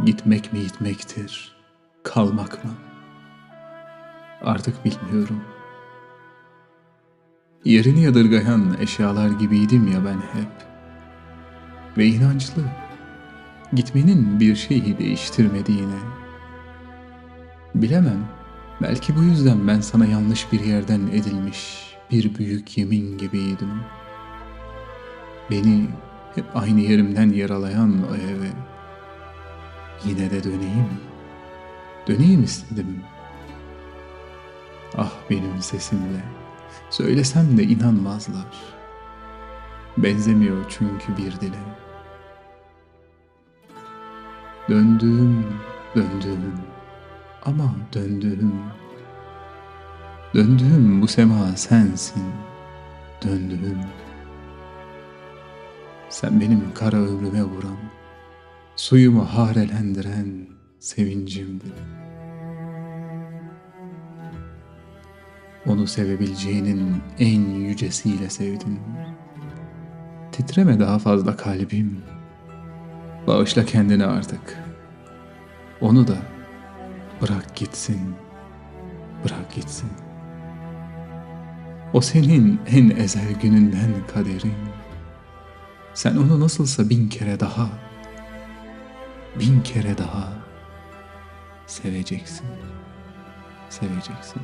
Gitmek mi gitmektir, kalmak mı? Artık bilmiyorum. Yerini yadırgayan eşyalar gibiydim ya ben hep. Ve inançlı. Gitmenin bir şeyi değiştirmediğine. Bilemem. Belki bu yüzden ben sana yanlış bir yerden edilmiş bir büyük yemin gibiydim. Beni hep aynı yerimden yaralayan o eve yine de döneyim. Döneyim istedim. Ah benim sesimle. Söylesem de inanmazlar. Benzemiyor çünkü bir dile. Döndüm, döndüm. Ama döndüm. Döndüm bu sema sensin. Döndüm. Sen benim kara ömrüme vuran, suyumu harelendiren sevincimdi. Onu sevebileceğinin en yücesiyle sevdim. Titreme daha fazla kalbim. Bağışla kendini artık. Onu da bırak gitsin. Bırak gitsin. O senin en ezel gününden kaderin. Sen onu nasılsa bin kere daha, bin kere daha seveceksin. Seveceksin.